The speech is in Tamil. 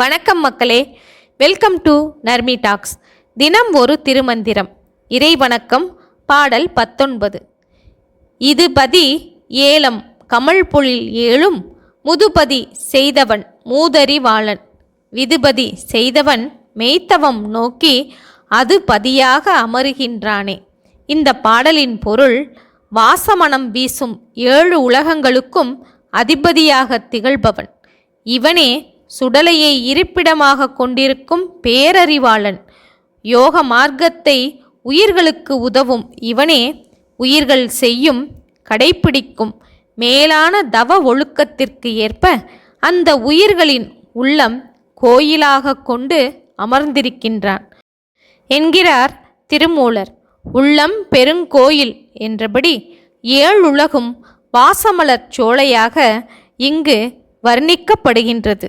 வணக்கம் மக்களே. வெல்கம் டு நர்மி டாக்ஸ் தினம் ஒரு திருமந்திரம். இறை வணக்கம் பாடல் பத்தொன்பது. இதுபதி ஏலம் கமல் பொழில் ஏழும் முதுபதி செய்தவன் மூதறிவாளன் விதுபதி செய்தவன் மெய்த்தவம் நோக்கி அது பதியாக அமருகின்றானே. இந்த பாடலின் பொருள் வாசமனம் வீசும் ஏழு உலகங்களுக்கும் அதிபதியாக திகழ்பவன். இவனே சுடலையை இருப்பிடமாக கொண்டிருக்கும் பேரறிவாளன் யோக மார்க்கத்தை உயிர்களுக்கு உதவும். இவனே உயிர்கள் செய்யும் கடைப்பிடிக்கும் மேலான தவ ஒழுக்கத்திற்கு ஏற்ப அந்த உயிர்களின் உள்ளம் கோயிலாக கொண்டு அமர்ந்திருக்கின்றான். என்கிறார் திருமூலர். உள்ளம் பெருங்கோயில் என்றபடி ஏழுலகும் வாசமலர் சோலையாக இங்கு வர்ணிக்கப்படுகின்றது.